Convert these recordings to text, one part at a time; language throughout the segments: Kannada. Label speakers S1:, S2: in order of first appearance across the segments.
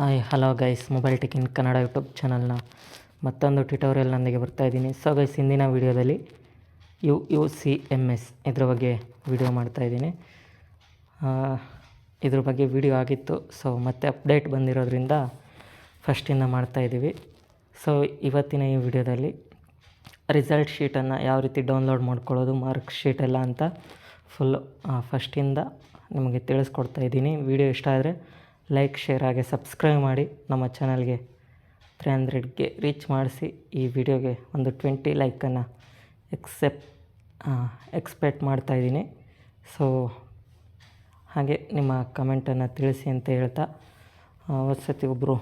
S1: Hi, hello guys mobile tech in Kannada YouTube ಚಾನಲ್ನ ಮತ್ತೊಂದು ಟ್ಯುಟೋರಿಯಲ್ನೊಂದಿಗೆ ಬರ್ತಾ ಇದ್ದೀನಿ. ಸೊ ಗೈಸ್ ಹಿಂದಿನ ವೀಡಿಯೋದಲ್ಲಿ U U C M S ಇದ್ರ ಬಗ್ಗೆ ವಿಡಿಯೋ ಮಾಡ್ತಾಯಿದ್ದೀನಿ ಇದ್ರ ಬಗ್ಗೆ ವಿಡಿಯೋ ಆಗಿತ್ತು. ಸೊ ಮತ್ತೆ ಅಪ್ಡೇಟ್ ಬಂದಿರೋದ್ರಿಂದ ಫಸ್ಟಿಂದ ಮಾಡ್ತಾಯಿದ್ದೀವಿ ಸೊ ಇವತ್ತಿನ ಈ ವಿಡಿಯೋದಲ್ಲಿ ರಿಸಲ್ಟ್ ಶೀಟನ್ನು ಯಾವ ರೀತಿ ಡೌನ್ಲೋಡ್ ಮಾಡ್ಕೊಳ್ಳೋದು ಮಾರ್ಕ್ ಶೀಟ್ ಎಲ್ಲ ಅಂತ ಫುಲ್ಲು ಫಸ್ಟಿಂದ ನಿಮಗೆ ತಿಳಿಸ್ಕೊಡ್ತಾ ಇದ್ದೀನಿ. ವಿಡಿಯೋ ಇಷ್ಟ ಆದರೆ ಲೈಕ್, ಶೇರ್ ಹಾಗೆ ಸಬ್ಸ್ಕ್ರೈಬ್ ಮಾಡಿ ನಮ್ಮ ಚಾನಲ್ಗೆ ತ್ರೀ ಹಂಡ್ರೆಡ್ಗೆ ರೀಚ್ ಮಾಡಿಸಿ. ಈ ವಿಡಿಯೋಗೆ ಒಂದು ಟ್ವೆಂಟಿ ಲೈಕನ್ನು ಎಕ್ಸೆಪ್ಟ್ ಎಕ್ಸ್ಪೆಕ್ಟ್ ಮಾಡ್ತಾಯಿದ್ದೀನಿ ಸೊ ಹಾಗೆ ನಿಮ್ಮ ಕಮೆಂಟನ್ನು ತಿಳಿಸಿ ಅಂತ ಹೇಳ್ತಾ ಒಂದು ಒಬ್ಬರು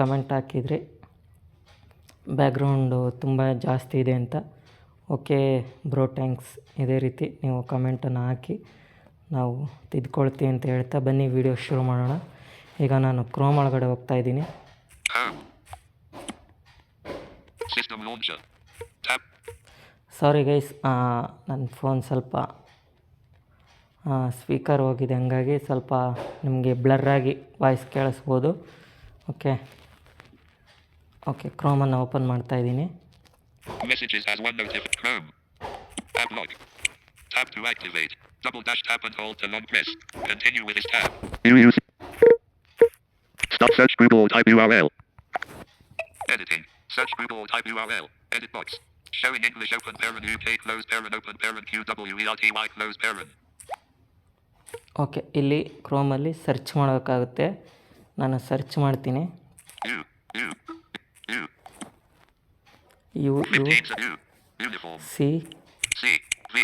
S1: ಕಮೆಂಟ್ ಹಾಕಿದರೆ ಬ್ಯಾಕ್ಗ್ರೌಂಡು ತುಂಬ ಜಾಸ್ತಿ ಇದೆ ಅಂತ. ಓಕೆ ಬ್ರೋ ಟ್ಯಾಂಕ್ಸ್ ಇದೇ ರೀತಿ ನೀವು ಕಮೆಂಟನ್ನು ಹಾಕಿ. ನಾವು ತಿದ್ಕೊಳ್ತೀವಿ ಅಂತ ಹೇಳ್ತಾ ಬನ್ನಿ ವಿಡಿಯೋ ಶುರು ಮಾಡೋಣ. ಈಗ ನಾನು ಕ್ರೋಮ್ ಒಳಗಡೆ ಹೋಗ್ತಾ ಇದ್ದೀನಿ. ಸಾರಿ ಗೈಸ್ ನನ್ನ ಫೋನ್ ಸ್ವಲ್ಪ ಸ್ಪೀಕರ್ ಹೋಗಿದೆ. ಹಂಗಾಗಿ ಸ್ವಲ್ಪ ನಿಮಗೆ ಬ್ಲರ್ರಾಗಿ ವಾಯ್ಸ್ ಕೇಳಿಸ್ಬೋದು. ಓಕೆ ಓಕೆ ಕ್ರೋಮನ್ನು ಓಪನ್ ಮಾಡ್ತಾ ಇದ್ದೀನಿ.
S2: Tab log. Tab to activate. Double dash tap and hold to long press. Continue with this tab.
S3: UUC. Stop search Google type URL.
S2: Editing. Search Google type URL. Edit box. Showing English open parent UK close parent open parent QWERTY close parent.
S1: Okay ಇಲ್ಲಿ ಕ್ರೋಮಲ್ಲಿ ಸರ್ಚ್ ಮಾಡಬೇಕಾಗುತ್ತೆ ನಾನು ಸರ್ಚ್ ಮಾಡ್ತೀನಿ
S2: U. U. U.
S1: U U
S2: 15 U. Uniform.
S1: C
S2: C. V.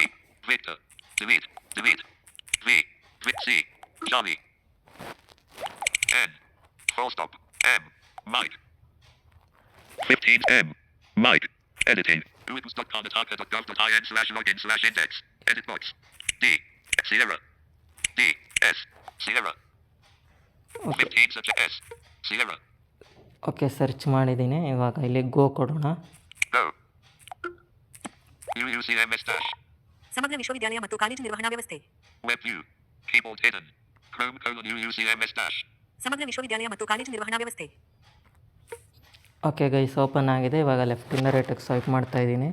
S2: Victor. Delete. Delete. V. Vic C. Johnny. N. Full stop. M. Mike.
S3: 15 M. Mike.
S2: Editing. Uibus.karnataka.gov.in slash login slash index. Edit box. D. Sierra. D. S. Sierra.
S1: Okay
S2: 15 such S. Sierra.
S1: Okay search ಮಾಡಿದ್ದೀನಿ ಇವಾಗ ಇಲ್ಲಿ ಗೋ ಕೊಡೋಣ
S2: Go. UUCMS dash.
S4: ಸಮಗ್ರ ವಿಶ್ವವಿದ್ಯಾಲಯ ಮತ್ತು ಕಾಲೇಜು ನಿರ್ವಹಣಾ ವ್ಯವಸ್ಥೆ. ಸಮಗ್ರ ವಿಶ್ವವಿದ್ಯಾಲಯ ಮತ್ತು ಕಾಲೇಜು ನಿರ್ವಹಣಾ ವ್ಯವಸ್ಥೆ
S1: ಓಕೆ ಗೈಸ್ ಓಪನ್ ಆಗಿದೆ ಇವಾಗ ಲೆಫ್ಟಿಂದ ರೈಟಿಗೆ ಸ್ವೈಪ್ ಮಾಡ್ತಾ ಇದ್ದೀನಿ.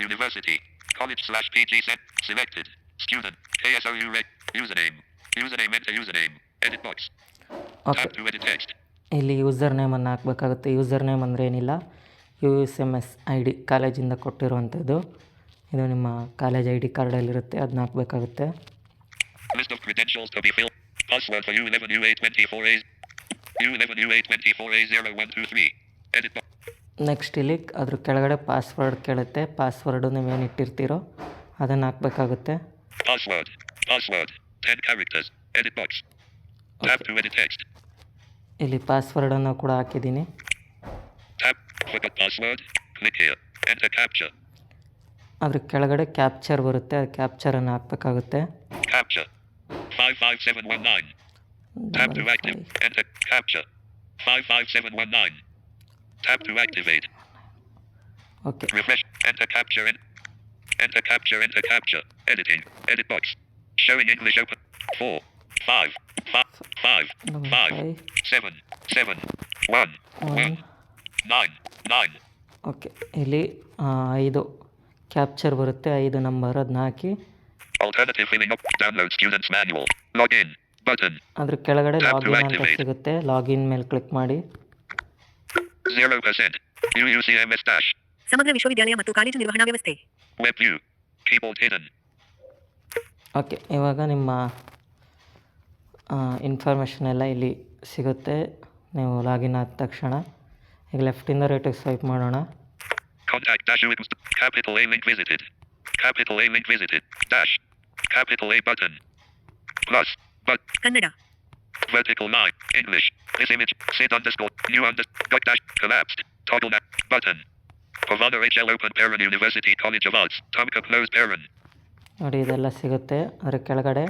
S2: University. College slash PG set. Selected. Student. ASLU reg. Username. Username. Enter username. Edit box.
S1: Okay.
S2: Tap to edit text.
S1: ಇಲ್ಲಿ ಯೂಸರ್ ನೇಮನ್ನು ಹಾಕಬೇಕಾಗುತ್ತೆ ಯೂಸರ್ ನೇಮ್ ಅಂದರೆ ಏನಿಲ್ಲ U S M S I D ಕಾಲೇಜಿಂದ ಕೊಟ್ಟಿರುವಂಥದ್ದು ಇದು ನಿಮ್ಮ ಕಾಲೇಜ್ ಐ ಡಿ ಕಾರ್ಡಲ್ಲಿರುತ್ತೆ ಅದನ್ನ ಹಾಕಬೇಕಾಗುತ್ತೆ
S2: List of credentials to be filled. Password for U11U824A. U11U824A0123. Edit box.
S1: Next ಇಲ್ಲಿ ಅದ್ರ ಕೆಳಗಡೆ ಪಾಸ್ವರ್ಡ್ ಕೇಳುತ್ತೆ ಪಾಸ್ವರ್ಡು ನೀವೇನು ಇಟ್ಟಿರ್ತೀರೋ ಅದನ್ನು ಹಾಕಬೇಕಾಗುತ್ತೆ
S2: Password. Password. 10 characters. Edit box. Tab to edit text.
S1: ಇಲ್ಲಿ ಪಾಸ್ವರ್ಡನ್ನು ಕೂಡ ಹಾಕಿದ್ದೀನಿ
S2: Tab. Forgot password. Click here. Enter capture.
S1: ಅದ್ರ ಕೆಳಗಡೆ ಕ್ಯಾಪ್ಚರ್ ಬರುತ್ತೆ ಅದು ಕ್ಯಾಪ್ಚರನ್ನು ಹಾಕಬೇಕಾಗುತ್ತೆ
S2: Capture. 55719. Tab to active. Enter capture. 55719. Tab to activate.
S1: Okay
S2: Refresh. Enter capture. In. Enter capture. Enter capture. Editing. Edit box. Showing English open. Four.
S1: Five.
S2: Five.
S1: Five.
S2: Okay. Five. Seven. Seven.
S1: One.
S2: One. Nine.
S1: Okay ಇಲ್ಲಿ ಐದು ಕ್ಯಾಪ್ಚರ್ ಬರುತ್ತೆ ಐದು ನಂಬರ್ ಅದನ್ನ ಹಾಕಿ
S2: alternative filling up download login
S1: ಕೆಳಗಡೆ ಲಾಗಿನ್ ಅಂತ ಸಿಗುತ್ತೆ ಲಾಗಿನ್ ಮೇಲೆ ಕ್ಲಿಕ್ ಮಾಡಿ
S2: 0% ಯುಯುಸಿಎಂಎಸ್ ಡ್ಯಾಶ್
S4: ಸಮಗ್ರ ವಿಶ್ವವಿದ್ಯಾಲಯ ಮತ್ತು ಕಾಲೇಜು ನಿರ್ವಹಣಾ ವ್ಯವಸ್ಥೆ
S2: web view keyboard hidden
S1: okay ಇವಾಗ ನಿಮ್ಮ ಇನ್ಫಾರ್ಮೇಷನ್ ಎಲ್ಲ ಇಲ್ಲಿ ಸಿಗುತ್ತೆ ನೀವು ಲಾಗಿನ್ ಆದ ತಕ್ಷಣ ಈಗ ಲೆಫ್ಟಿಂದ ರೈಟಿಗೆ ಸ್ವೈಪ್ ಮಾಡೋಣ
S2: Contact dash U. Capital A link visited. Capital A link visited. Dash. Capital A button. Plus. But.
S4: Kannada
S2: Vertical line. English. This image. Sid underscore. New underscore. Dot dash. Collapsed. Toggle that. Button. Pavana HL open parent University College of Arts. Tumka closed parent.
S1: ನೋಡಿ ಇದೆಲ್ಲ ಸಿಗುತ್ತೆ. ಅದರ ಕೆಳಗಡೆ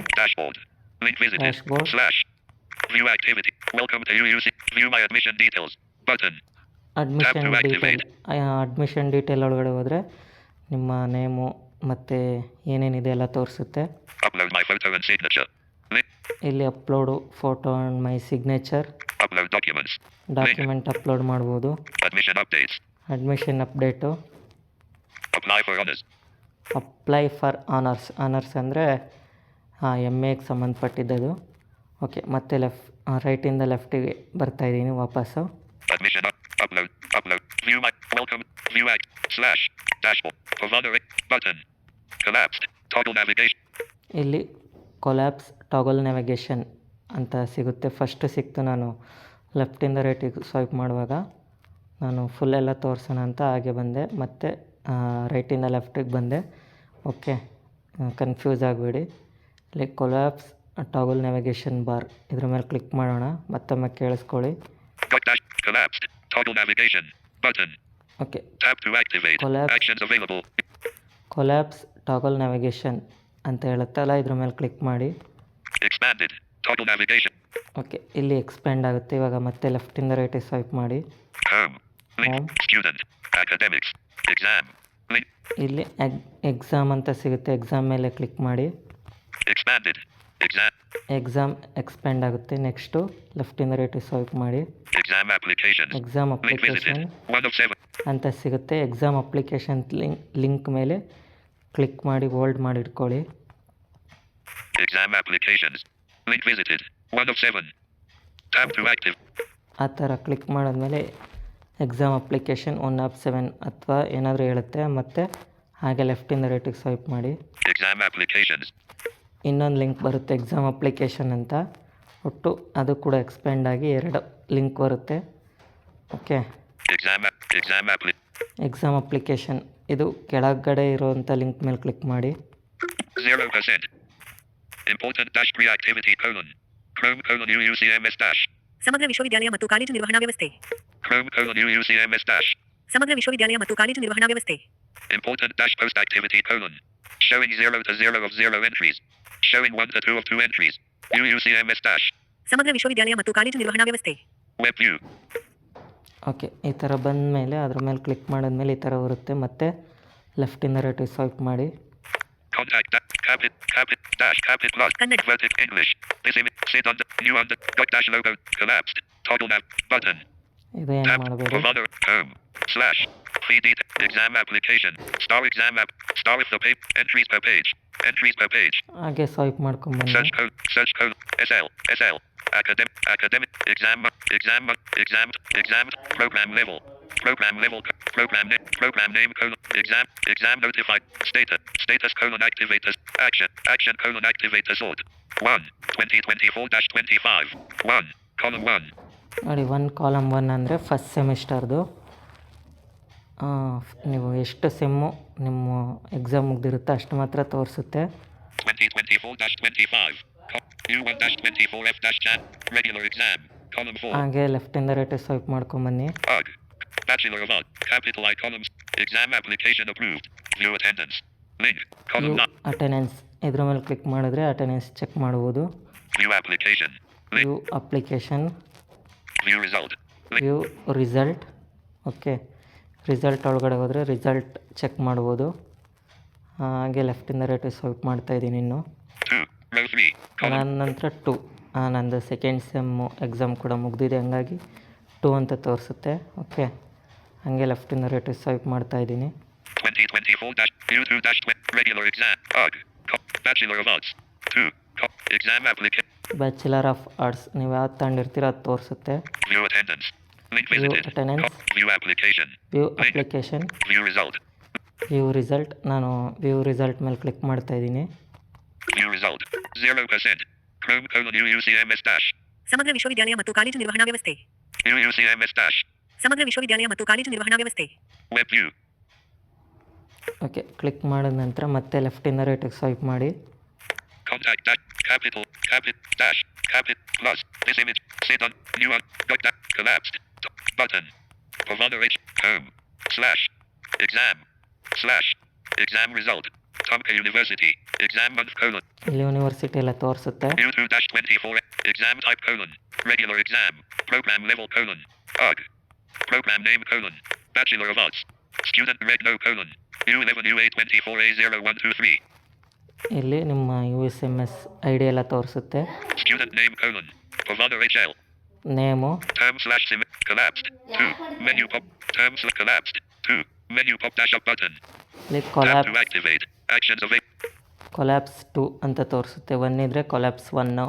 S2: ಅಡ್ಮಿಷನ್ activity. Welcome to
S1: ಒಳಗಡೆ ಹೋದ್ರೆ ನಿಮ್ಮ ನೇಮು ಮತ್ತು ಏನೇನಿದೆ ಎಲ್ಲ ತೋರಿಸುತ್ತೆ.
S2: ಅಪ್ಲೋಡ್
S1: ಇಲ್ಲಿ upload photo and my signature
S2: upload documents
S1: document upload ಮಾಡಬಹುದು
S2: admission update
S1: admission update
S2: apply for
S1: honours honours ಅಂದರೆ ಹಾಂ ಎಂ ಎಗೆ ಸಂಬಂಧಪಟ್ಟಿದ್ದದು. ಓಕೆ ಮತ್ತೆ ಲೆಫ್ಟ್ ರೈಟಿಂದ ಲೆಫ್ಟಿಗೆ
S2: ಬರ್ತಾ ಇದ್ದೀನಿ ವಾಪಸ್ಸು.
S1: ಇಲ್ಲಿ ಕೊಲ್ಯಾಪ್ಸ್ ಟಾಗಲ್ ನ್ಯಾವಿಗೇಷನ್ ಅಂತ ಸಿಗುತ್ತೆ. ಫಸ್ಟ್ ಸಿಕ್ತು ನಾನು ಲೆಫ್ಟಿಂದ ರೈಟಿಗೆ ಸ್ವೈಪ್ ಮಾಡುವಾಗ. ನಾನು ಫುಲ್ ಎಲ್ಲ ತೋರಿಸೋಣ ಅಂತ ಹಾಗೆ ಬಂದೆ. ಮತ್ತೆ ರೈಟಿಂದ ಲೆಫ್ಟಿಗೆ ಬಂದೆ. ಓಕೆ ಕನ್ಫ್ಯೂಸ್ ಆಗಬೇಡಿ. Like collapse toggle navigation bar ಇದ್ರ ಮೇಲೆ ಕ್ಲಿಕ್ ಮಾಡೋಣ ಮತ್ತೊಮ್ಮೆ ಕೇಳಿಸ್ಕೊಳ್ಳಿ. ಓಕೆ. ಕೊಲ್ಯಾಪ್ಸ್ ಟಾಗಲ್ ನ್ಯಾವಿಗೇಷನ್ ಅಂತ ಹೇಳುತ್ತಲ್ಲ ಇದ್ರ ಮೇಲೆ ಕ್ಲಿಕ್ ಮಾಡಿ. ಓಕೆ ಇಲ್ಲಿ ಎಕ್ಸ್ಪ್ಯಾಂಡ್ ಆಗುತ್ತೆ ಇವಾಗ ಮತ್ತೆ ಲೆಫ್ಟಿಂದ ರೈಟಿಗೆ ಸ್ವೈಪ್ ಮಾಡಿ. ಇಲ್ಲಿ ಎಕ್ಸಾಮ್ ಅಂತ ಸಿಗುತ್ತೆ. ಎಕ್ಸಾಮ್ ಮೇಲೆ ಕ್ಲಿಕ್ ಮಾಡಿ. ಎಕ್ಸಾಮ್ ಎಕ್ಸ್ಪ್ಯಾಂಡ್ ಆಗುತ್ತೆ. ನೆಕ್ಸ್ಟ್ ಲೆಫ್ಟ್ ಇಂದ ರೈಟ್ ಸ್ವೈಪ್ ಮಾಡಿ. ಎಕ್ಸಾಮ್ ಅಪ್ಲಿಕೇಶನ್ ಅಂತ ಸಿಗುತ್ತೆ. ಎಕ್ಸಾಮ್ ಅಪ್ಲಿಕೇಶನ್ ಲಿಂಕ್ ಮೇಲೆ ಕ್ಲಿಕ್ ಮಾಡಿ ಹೋಲ್ಡ್ ಮಾಡಿ ಇಟ್ಕೊಳ್ಳಿ. ಆ ಥರ ಕ್ಲಿಕ್ ಮಾಡಿದ್ಮೇಲೆ exam application one of seven ಅಥವಾ ಏನಾದರೂ ಹೇಳುತ್ತೆ ಮತ್ತು ಹಾಗೆ ಲೆಫ್ಟಿಂದ ರೈಟಿಗೆ ಸ್ವೈಪ್ ಮಾಡಿ. ಇನ್ನೊಂದು ಲಿಂಕ್ ಬರುತ್ತೆ ಎಕ್ಸಾಮ್ ಅಪ್ಲಿಕೇಶನ್ ಅಂತ ಒಟ್ಟು ಅದು ಕೂಡ ಎಕ್ಸ್ಪ್ಯಾಂಡ್ ಆಗಿ ಎರಡು ಲಿಂಕ್ ಬರುತ್ತೆ ಓಕೆ. ಎಕ್ಸಾಮ್ ಅಪ್ಲಿಕೇಶನ್ ಇದು ಕೆಳಗಡೆ ಇರುವಂಥ ಲಿಂಕ್ ಮೇಲೆ ಕ್ಲಿಕ್ ಮಾಡಿ.
S2: Important dash pre-activity colon. Chrome colon UUCMS dash.
S4: ಸಮಗ್ರ ವಿಶ್ವವಿದ್ಯಾಲಯ ಮತ್ತು ಕಾಲೇಜು ನಿರ್ವಹಣಾ ವ್ಯವಸ್ಥೆ. ಸಮಗ್ರ ವಿಶ್ವವಿದ್ಯಾಲಯ ಮತ್ತು ಕಾಲೇಜು ನಿರ್ವಹಣಾ ವ್ಯವಸ್ಥೆ
S2: Important dash post activity colon. Showing 0 to 0 of 0 entries. Showing 1 to 2 of 2 entries. UUCMS dash.
S4: ಸಮಗ್ರ ವಿಶ್ವವಿದ್ಯಾಲಯ ಮತ್ತು ಕಾಲೇಜು ನಿರ್ವಹಣಾ ವ್ಯವಸ್ಥೆ
S2: Web view.
S1: ಓಕೆ ಈ ಥರ ಬಂದ ಮೇಲೆ ಅದ್ರ ಮೇಲೆ ಕ್ಲಿಕ್ ಮಾಡಿದ್ಮೇಲೆ ಈ ಥರ ಬರುತ್ತೆ ಮತ್ತು ಲೆಫ್ಟಿಂದ ರೈಟಿಗೆ ಸ್ವೈಪ್ ಮಾಡಿ
S2: Contact da- capit capit dash capit plus
S4: Kannada.
S2: vertic English. This image sit under new under dot dash logo collapsed. Toggle nav button.
S1: ಇದು ಏನು
S2: Tab
S1: ಮಾಡಬೇಡಿ
S2: Pavana home slash feed exam application star exam app star with the page entries per page entries per page
S1: ಹಾಗೆ swipe ಮಾಡ್ಕೊಂಬಂದು
S2: search code search code SL SL academic academic exam exam exam exam program level Program level program name program name colon exam exam notified status status colon activators action action colon activators sort 1 2024-25. 1 column 1
S1: ನೋಡಿ ಒನ್ ಕಾಲಮ್ ಒನ್ ಅಂದರೆ ಫಸ್ಟ್ ಸೆಮಿಸ್ಟರ್ದು ನೀವು ಎಷ್ಟು ಸೆಮ್ಮು ನಿಮ್ಮ ಎಕ್ಸಾಮ್ ಮುಗ್ದಿರುತ್ತೆ ಅಷ್ಟು ಮಾತ್ರ ತೋರಿಸುತ್ತೆ
S2: 2024 dash 25 Co- U1 dash 24 F dash chat regular exam column 4
S1: ಹಾಗೆ ಲೆಫ್ಟಿಂದ ರೈಟ್ ಸ್ವೈಪ್ ಮಾಡ್ಕೊಂಬನ್ನಿ.
S2: Bachelor of Art. Capital I columns. Exam application approved. View attendance. Link. Column
S1: view
S2: 9.
S1: Attendance ಇದ್ರ ಮೇಲೆ ಕ್ಲಿಕ್ ಮಾಡಿದ್ರೆ ಅಟೆಂಡೆನ್ಸ್ ಚೆಕ್ ಮಾಡ್ಬೋದು
S2: View application.
S1: View application
S2: View result.
S1: View result okay result ಒಳಗಡೆ ಹೋದರೆ ರಿಸಲ್ಟ್ ಚೆಕ್ ಮಾಡ್ಬೋದು ಹಾಗೆ ಲೆಫ್ಟಿಂದ ರೈಟ್ ಸ್ವೈಪ್ ಮಾಡ್ತಾಯಿದ್ದೀನಿ ಇನ್ನು
S2: 2. Row 3. Column.
S1: ಅದಾದ ನಂತರ ಟು ನಂದು ಸೆಕೆಂಡ್ ಸೆಮ್ಮು ಎಕ್ಸಾಮ್ ಕೂಡ ಮುಗಿದಿದೆ ಹಂಗಾಗಿ ಟು ಅಂತ ತೋರಿಸುತ್ತೆ ಓಕೆ ಹಂಗೆ ಲೆಫ್ಟಿನ
S2: ರೇಟ್ ಇಸ್ ಮಾಡ್ತಾ ಇದ್ದೀನಿ. ಟ್ವೆಂಟಿ ಟ್ವೆಂಟಿ ಹೋಗಿ ದಾ ಯು ಯು ದೆ ಯು ಎಕ್ಸಾಮ್ ಕಾಪ್ ಎಕ್ಸಾಮ್ ಆಪ್ಲಿಕೇಟ್
S1: ಬೈ ಆಫ್ ಆರ್ಟ್ಸ್ ನೀವು ಯಾವ್ದು ತಗೊಂಡಿರ್ತೀರ ಅದು ತೋರಿಸುತ್ತೆ. ವಿಯು
S2: ತೈಯನ್ಸ್
S1: ಮೀಟ್
S2: ಮೀಸ್ ನೈನ್ ಆಫ್
S1: ವಿಯು ವ್ಯೂ ರಿಸಲ್ಟ್ ನಾನು ವ್ಯೂ ರಿಸಲ್ಟ್ ಮೇಲೆ ಕ್ಲಿಕ್ ಮಾಡ್ತಾ
S2: ಇದ್ದೀನಿ. ಯೂಸ್ ವಿಶ್ವವಿದ್ಯಾಲಯ ಜಿಯೋ ಸೆಂಟ್ ಯೂ ಇರುತ್ತೆ
S4: ಎಂಬ ಸ್ಟಾರ್ ಮಗ ವಿಷಯ ಮತ್ತು ಇರುತಿ
S2: ಎಂ ಬೆಸ್ಟಾರ್
S4: ಸಮಗ್ರ ವಿಶ್ವವಿದ್ಯಾಲಯ ಮತ್ತು ಕಾಲೇಜು ನಿರ್ವಹಣಾ ವ್ಯವಸ್ಥೆ
S2: Web view.
S1: ಓಕೆ ಕ್ಲಿಕ್ ಮಾಡಿದ ನಂತರ ಮತ್ತೆ ಲೆಫ್ಟಿಂದ ರೈಟಿಗೆ ಸ್ವೈಪ್ ಮಾಡಿ
S2: Contact dash capital capit dash capit plus this image sit on new on got that collapsed T- button Pavana H home slash exam slash exam result Tomka University. Exam month colon.
S1: ಇಲ್ಲಿ ಯೂನಿವರ್ಸಿಟಿ ಎಲ್ಲ ತೋರಿಸುತ್ತೆ
S2: U2 24. Exam type colon. Regular exam. Program level colon. UG. Program name colon. Bachelor of Arts. Student red no colon. U11 UA24A0123.
S1: ಇಲ್ಲಿ ನಿಮ್ಮ U S M S I D ಎಲ್ಲ ತೋರಿಸುತ್ತೆ
S2: Student name colon. Pavana HL.
S1: Name
S2: Term slash sim collapsed. 2. Menu pop. Term slash collapsed. 2. Menu pop dash up button.
S1: ಇಲ್ಲಿ
S2: Tap
S1: collapse
S2: to activate. Actions of
S1: collapse two ಅಂತ ತೋರಿಸುತ್ತೆ ಒನ್ ಇದ್ದರೆ ಕೊಲ್ಯಾಪ್ಸ್ ಒನ್ನು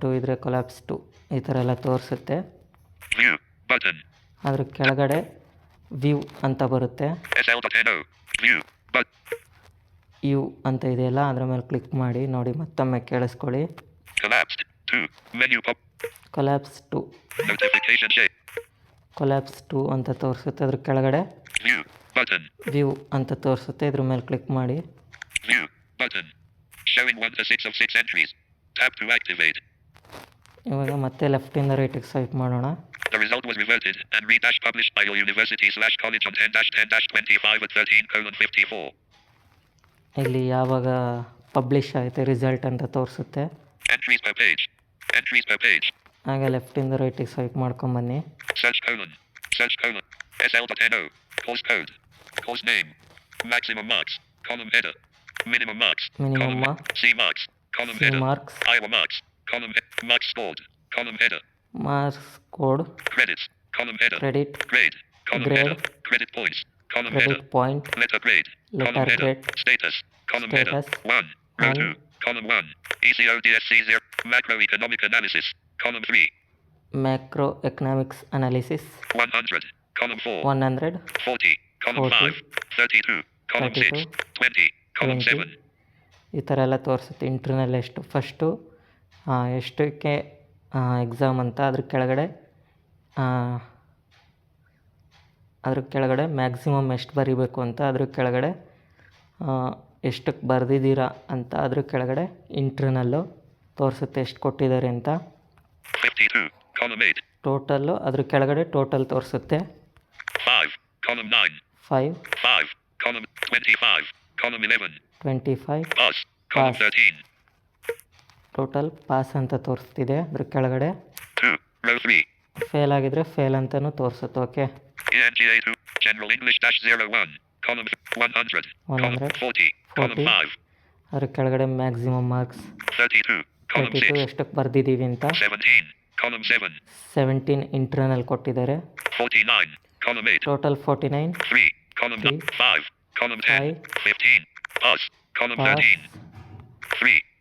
S1: ಟು ಇದ್ದರೆ ಕೊಲ್ಯಾಪ್ಸ್ ಟು ಈ ಥರ ಎಲ್ಲ ತೋರಿಸುತ್ತೆ
S2: view. button.
S1: ಅದರ ಕೆಳಗಡೆ ವ್ಯೂ ಅಂತ ಬರುತ್ತೆ. ಯು ಅಂತ ಇದೆಯಲ್ಲ ಅದರ ಮೇಲೆ ಕ್ಲಿಕ್ ಮಾಡಿ ನೋಡಿ ಮತ್ತೊಮ್ಮೆ ಕೇಳಿಸ್ಕೊಳ್ಳಿ.
S2: Collapse two menu collapse two
S1: collapse two ಅಂತ ತೋರಿಸುತ್ತೆ ಅದರ ಕೆಳಗಡೆ. ವ್ಯೂ ಅಂತ ತೋರಿಸುತ್ತೆ ಇದ್ರ ಮೇಲೆ ಕ್ಲಿಕ್ ಮಾಡಿ.
S2: View button of six entries tap to activate
S1: ಇವಾಗ ಮತ್ತೆ ಲೆಫ್ಟಿಂದ ರೈಟಿಗೆ ಸ್ವೈಪ್ ಮಾಡೋಣ
S2: The result was reverted and re-dash published by your university slash college on 10-10-25 at 13 colon 54.
S1: ಇಲ್ಲಿ ಯಾವಾಗ ಪಬ್ಲಿಷ್ ಆಯಿತು ರಿಸಲ್ಟ್ ಅಂತ ತೋರಿಸುತ್ತೆ
S2: Entries per page. Entries per page.
S1: ಹಾಗೆ ಲೆಫ್ಟಿಂದ ರೈಟಿಗೆ ಸ್ವೈಪ್ ಮಾಡ್ಕೊಂಬನ್ನಿ
S2: Search colon. Search colon. SL.NO. Course code. Course name. Maximum marks. Column header. Minimum marks.
S1: Minimum
S2: column
S1: mark.
S2: C marks. Column
S1: C
S2: header.
S1: Marks
S2: Iowa marks. Column he- marks scored. Column header.
S1: Marks code
S2: Credits. Column header.
S1: Credit
S2: Grade. Column
S1: Grade.
S2: header. Credit points. Column header.
S1: Credit point
S2: Letter grade.
S1: Letter
S2: column header.
S1: grade.
S2: Status. Column
S1: Status.
S2: header. 1. Row
S1: One.
S2: 2. Column 1. E ECODSC 0. Macroeconomic analysis. Column 3.
S1: Macroeconomics analysis
S2: 100. Column 4.
S1: One hundred
S2: 40. Column
S1: 40.
S2: 5. 32. Column 6. 20. Column
S1: 20.
S2: 7.
S1: ಈ ಥರ ಎಲ್ಲ ತೋರಿಸುತ್ತೆ ಇಂಟರ್ನಲ್ ಎಷ್ಟು ಫಸ್ಟು ಎಷ್ಟಕ್ಕೆ ಎಕ್ಸಾಮ್ ಅಂತ ಅದ್ರ ಕೆಳಗಡೆ ಅದ್ರ ಕೆಳಗಡೆ ಮ್ಯಾಕ್ಸಿಮಮ್ ಎಷ್ಟು ಬರಿಬೇಕು ಅಂತ ಅದ್ರ ಕೆಳಗಡೆ ಎಷ್ಟಕ್ಕೆ ಬರೆದಿದ್ದೀರಾ ಅಂತ ಅದ್ರ ಕೆಳಗಡೆ ಇಂಟ್ರನಲ್ಲು ತೋರಿಸುತ್ತೆ ಎಷ್ಟು ಕೊಟ್ಟಿದ್ದಾರೆ ಅಂತ
S2: 52. Column 8.
S1: ಟೋಟಲ್ಲು ಅದ್ರ ಕೆಳಗಡೆ ಟೋಟಲ್ ತೋರಿಸುತ್ತೆ
S2: 5. Column 9.
S1: Five
S2: 5. 25. 11.
S1: Twenty five
S2: Pass. Column
S1: Pass.
S2: 13.
S1: Total pass ಅಂತ ತೋರಿಸ್ತಿದೆ ಅದ್ರ ಕೆಳಗಡೆ
S2: 2. Row 3.
S1: ಫೇಲ್ ಆಗಿದ್ರೆ ಫೇಲ್ ಅಂತಾನೂ ತೋರಿಸುತ್ತೆ okay
S2: ENGA 2. General English 01. Column 100. Column
S1: 100.
S2: 40. Column
S1: 40.
S2: 5.
S1: ಅದ್ರ ಕೆಳಗಡೆ maximum marks
S2: 32. Column
S1: thirty two
S2: 6.
S1: ಎಷ್ಟಕ್ಕೆ ಬರ್ದಿದ್ದೀವಿ ಅಂತ
S2: 17. Column 7.
S1: ಸೆವೆಂಟೀನ್ ಇಂಟರ್ನಲ್ ಕೊಟ್ಟಿದ್ದಾರೆ
S2: 49. Column 8.
S1: Total forty nine
S2: 3. Column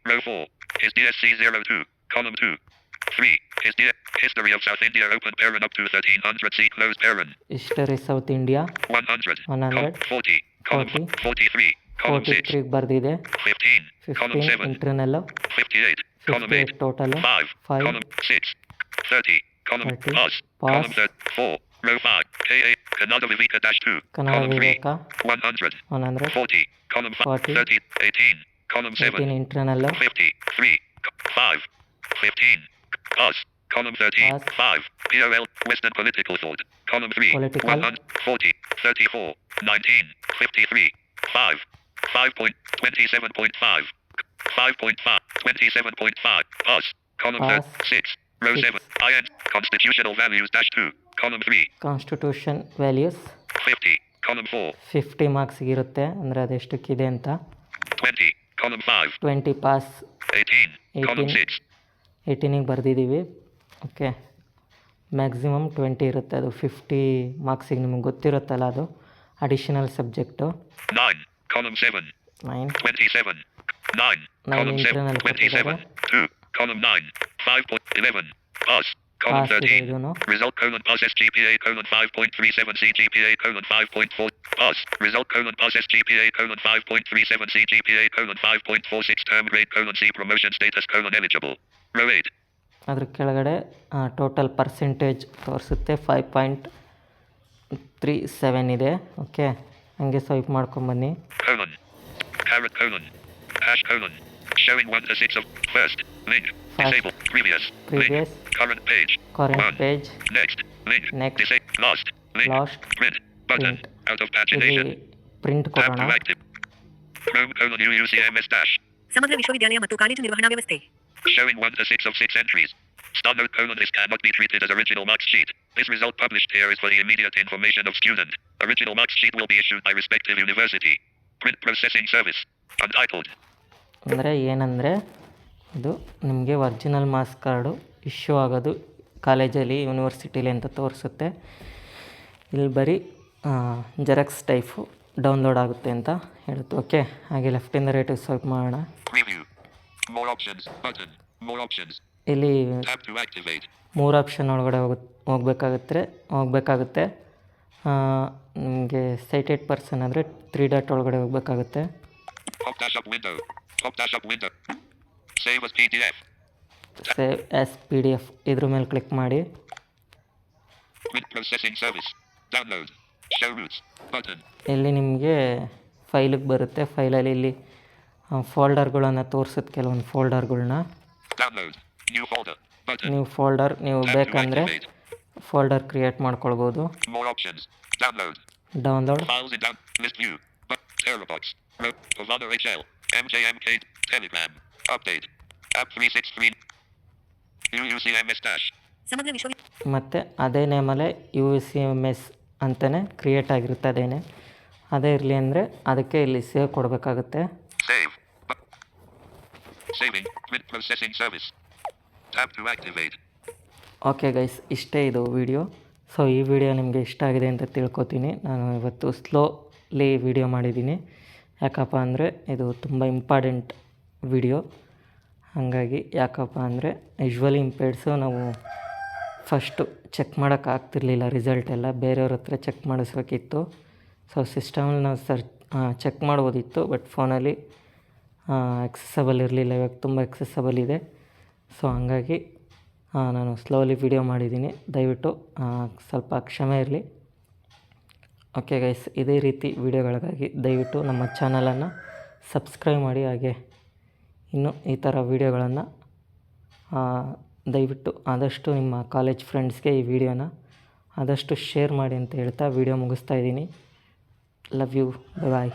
S1: Three.
S2: 9. 5. Column 10.
S1: Five.
S2: 15. Pass. Column
S1: Pass.
S2: 13. 3. Row 4. Is DSC 02. Column 2. 3. Is the History of South India open parent up to 1300 C closed parent.
S1: History south India
S2: 100.
S1: 100.
S2: Column 40. Column
S1: 40.
S2: 43. Column
S1: forty
S2: 6.
S1: ತ್ರೀಗೆ ಬರೆದಿದೆ
S2: 15. Column
S1: fifteen
S2: 7.
S1: Internal
S2: 58. Column
S1: fifty
S2: 8.
S1: Eight total
S2: 5.
S1: Five.
S2: Column 6. 30. Column
S1: 30.
S2: pass.
S1: Pass.
S2: Column 4. Row 5. KA. Kannada Viveka dash 2.
S1: Kannada
S2: Column 3.
S1: Viveka
S2: 100.
S1: One hundred
S2: 40. Column 5.
S1: 40.
S2: 30. 18. Column 7.
S1: Eighteen internal
S2: 50. 3. 5. 15. Pass. Column 13.
S1: Pass.
S2: 5. POL. Western political thought. Column 3.
S1: Political.
S2: 100. 40. 34. 19. 53. 5. 5.27.5. 5.5. 27.5. Pass. Column
S1: Pass.
S2: 6. Row
S1: Six.
S2: 7. IN. Constitutional values dash 2. Column 3.
S1: Constitution values
S2: 50. Column 4.
S1: Fifty ಮಾರ್ಕ್ಸ್ಗಿರುತ್ತೆ ಅಂದರೆ ಅದೆಷ್ಟಕ್ಕಿದೆ ಅಂತ
S2: 20. Column 5.
S1: Twenty pass
S2: 18. Column
S1: 18.
S2: 6.
S1: ಏಯ್ಟೀನಿಗೆ ಬರೆದಿದ್ದೀವಿ ಓಕೆ ಮ್ಯಾಕ್ಸಿಮಮ್ ಟ್ವೆಂಟಿ ಇರುತ್ತೆ ಅದು ಫಿಫ್ಟಿ ಮಾರ್ಕ್ಸಿಗೆ ನಿಮಗೆ ಗೊತ್ತಿರುತ್ತಲ್ಲ ಅದು additional subject
S2: 9. Column 7.
S1: Nine
S2: 27. 9.
S1: Nine
S2: Column 7.
S1: internal
S2: 27. 2. Column 9. 5.11. Pass. Column
S1: pass ಇದೆ
S2: 13.
S1: ಇದೂ
S2: Result colon pass SGPA colon 5.37 CGPA colon 5.4. Pass. Result colon pass SGPA colon 5.37 CGPA colon 5.46 term grade colon C promotion status colon eligible. Row 8.
S1: ಅದ್ರ ಕೆಳಗಡೆ ಟೋಟಲ್ ಪರ್ಸೆಂಟೇಜ್ ತೋರಿಸುತ್ತೆ ಫೈವ್ ಪಾಯಿಂಟ್ ತ್ರೀ ಸೆವೆನ್ ಇದೆ ಓಕೆ ಹಂಗೆ ಸ್ವೈಪ್ ಮಾಡ್ಕೊಂಬನ್ನಿ
S2: Colon. Caret colon. Hash colon. Showing 1 to 6 of first. Link.
S1: First.
S2: Disable. Previous.
S1: Previous.
S2: Link. Current page.
S1: Current
S2: 1.
S1: Page
S2: Next. Link.
S1: Next.
S2: Disable. Lost. Link.
S1: Lost.
S2: Print. Button.
S1: Print.
S2: Out of
S1: ಇಲ್ಲಿ
S2: pagination.
S1: ಪ್ರಿಂಟ್
S2: Tab
S1: ಕೊಡೋಣ
S2: to active. Chrome colon UUCMS dash.
S4: ಸಮಗ್ರ ವಿಶ್ವವಿದ್ಯಾಲಯ ಮತ್ತು ಕಾಲೇಜು ನಿರ್ವಹಣಾ ವ್ಯವಸ್ಥೆ
S2: Showing 1 to 6 of 6 entries. Star note colon this cannot be treated as original marks sheet. This result published here is for the immediate information of student. Original marks sheet will be issued by respective university. Print processing service. Untitled.
S1: ಅಂದರೆ ಏನಂದರೆ ಇದು ನಿಮಗೆ ಒರ್ಜಿನಲ್ ಮಾರ್ಕ್ಸ್ ಕಾರ್ಡು ಇಶ್ಯೂ ಆಗೋದು ಕಾಲೇಜಲ್ಲಿ ಯೂನಿವರ್ಸಿಟಿಲಿ ಅಂತ ತೋರಿಸುತ್ತೆ. ಇಲ್ಲಿ ಬರೀ ಜೆರಾಕ್ಸ್ ಟೈಫು ಡೌನ್ಲೋಡ್ ಆಗುತ್ತೆ ಅಂತ ಹೇಳುತ್ತೆ. ಓಕೆ ಹಾಗೆ ಲೆಫ್ಟಿಂದ ರೈಟಿಗೆ ಸ್ವಲ್ಪ ಮಾಡೋಣ. ಇಲ್ಲಿ. ಮೂರು ಆಪ್ಷನ್ ಒಳಗಡೆ ಹೋಗ ಹೋಗ್ಬೇಕಾಗುತ್ತೆ. ಹೋಗಬೇಕಾಗುತ್ತೆ ನಿಮಗೆ ಸೈಟೆಡ್ ಪರ್ಸನ್ ಆದರೆ ತ್ರೀ ಡಾಟ್ ಒಳಗಡೆ ಹೋಗಬೇಕಾಗುತ್ತೆ.
S2: Save as
S1: P D F ಇದ್ರ ಮೇಲೆ ಕ್ಲಿಕ್ ಮಾಡಿ.
S2: Show routes. Button.
S1: ಇಲ್ಲಿ ನಿಮಗೆ ಫೈಲಿಗೆ ಬರುತ್ತೆ ಫೈಲಲ್ಲಿ ಇಲ್ಲಿ ಫೋಲ್ಡರ್ಗಳನ್ನು ತೋರಿಸುತ್ತೆ ಕೆಲವೊಂದು ಫೋಲ್ಡರ್ಗಳ್ನ
S2: Download. New folder. Button.
S1: ನೀವು ಫೋಲ್ಡರ್ ನೀವು ಬೇಕಂದರೆ
S2: create
S1: ಫೋಲ್ಡರ್ ಕ್ರಿಯೇಟ್ ಮಾಡ್ಕೊಳ್ಬೋದು
S2: More options. Download. Download. Pro. Pavana HL. MJMK. Telegram. Update. App 363. UUCMS dash.
S4: ಸಮಗ್ರ ವಿಶ್ವವಿ
S1: ಮತ್ತು ಅದೇ ನೇಮಲ್ಲೇ ಯು ಸಿ ಎಂ ಎಸ್ ಅಂತಲೇ ಕ್ರಿಯೇಟ್ ಆಗಿರುತ್ತೆ ಅದೇನೆ ಅದೇ ಇರಲಿ ಅಂದರೆ ಅದಕ್ಕೆ ಇಲ್ಲಿ ಸೇವ್ ಕೊಡಬೇಕಾಗುತ್ತೆ. ಓಕೆ ಗೈಸ್ ಇಷ್ಟೇ ಇದು ವಿಡಿಯೋ ಸೊ ಈ ವಿಡಿಯೋ ನಿಮಗೆ ಇಷ್ಟ ಆಗಿದೆ ಅಂತ ತಿಳ್ಕೊತೀನಿ. ನಾನು ಇವತ್ತು ಸ್ಲೋಲಿ ವಿಡಿಯೋ ಮಾಡಿದ್ದೀನಿ. ಯಾಕಪ್ಪ ಅಂದರೆ ಇದು ತುಂಬ ಇಂಪಾರ್ಟೆಂಟ್ ವಿಡಿಯೋ ಹಾಗಾಗಿ ಯಾಕಪ್ಪ ಅಂದರೆ ಯೂಶ್ವಲಿ ಇಂಪೇರ್ಡ್ಸು ನಾವು ಫಸ್ಟು ಚೆಕ್ ಮಾಡೋಕ್ಕಾಗ್ತಿರ್ಲಿಲ್ಲ ರಿಸಲ್ಟ್ ಎಲ್ಲ. ಬೇರೆಯವ್ರ ಹತ್ರ ಚೆಕ್ ಮಾಡಿಸ್ಬೇಕಿತ್ತು. ಸೊ ಸಿಸ್ಟಮಲ್ಲಿ ನಾವು ಸರ್ಚ್ ಚೆಕ್ ಮಾಡ್ಬೋದಿತ್ತು ಬಟ್ ಫೋನಲ್ಲಿ ಎಕ್ಸೆಸಬಲ್ ಇರಲಿಲ್ಲ. ಇವಾಗ ತುಂಬ ಎಕ್ಸೆಸಬಲ್ ಇದೆ. ಸೊ ಹಂಗಾಗಿ ನಾನು ಸ್ಲೋಲಿ ವಿಡಿಯೋ ಮಾಡಿದ್ದೀನಿ. ದಯವಿಟ್ಟು ಸ್ವಲ್ಪ ಕ್ಷಮೆ ಇರಲಿ. ಓಕೆ ಗೈಸ್ ಇದೇ ರೀತಿ ವಿಡಿಯೋಗಳಿಗಾಗಿ ದಯವಿಟ್ಟು ನಮ್ಮ ಚಾನಲನ್ನು ಸಬ್ಸ್ಕ್ರೈಬ್ ಮಾಡಿ. ಹಾಗೆ ಇನ್ನು ಈ ಥರ ವೀಡಿಯೋಗಳನ್ನು ದಯವಿಟ್ಟು ಆದಷ್ಟು ನಿಮ್ಮ ಕಾಲೇಜ್ ಫ್ರೆಂಡ್ಸ್ಗೆ ಈ ವಿಡಿಯೋನ ಆದಷ್ಟು ಶೇರ್ ಮಾಡಿ ಅಂತ ಹೇಳ್ತಾ ವಿಡಿಯೋ ಮುಗಿಸ್ತಾ ಇದ್ದೀನಿ. Love you bye